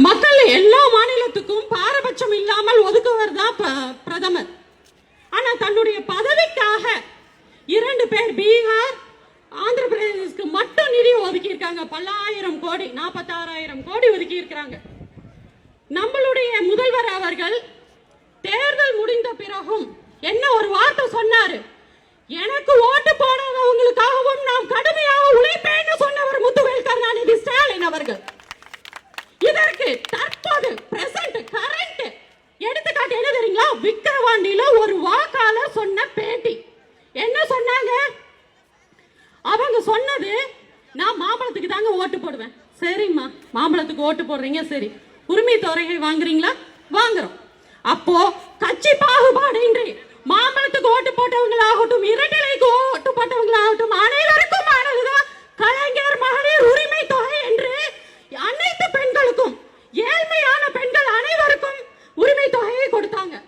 மக்கள் எல்லா மாநிலத்துக்கும் பாரபட்சம் இல்லாமல் ஒதுக்குவர் தான் பிரதமர். ஆனா தன்னுடைய பதவிக்காக இரண்டு பேர் பீகார் ஆந்திர பிரதேசத்துக்கு மட்டும் நிதி ஒதுக்கி இருக்காங்க பல்லாயிரம் கோடி நாற்பத்தாறாயிரம் கோடி ஒதுக்கி இருக்கிறாங்க நம்மளுடைய முதல்வர் அவர்கள் தேர்தல் முடிந்த பிறகும் என்ன ஒரு வார்த்தை சொன்ன தற்போது பிரசன்ட் கரண்ட் எடுத்துக்காட்டு என்ன தெரியுங்களா? விக்கிரவாண்டியில ஒரு வாக்காளர் சொன்ன பேட்டி. என்ன சொன்னாங்க? அவங்க சொன்னது நான் மாம்பழத்துக்கு தாங்க ஓட்டு போடுவேன். சரிம்மா மாம்பழத்துக்கு ஓட்டு போடுறீங்க சரி. உரிமை தொகையை வாங்குறீங்களா? வாங்குறோம். அப்போ கட்சி பாகுபாடு இன்றி மாம்பழத்துக்கு ஓட்டு போட்டவங்களாகட்டும் இரட்டை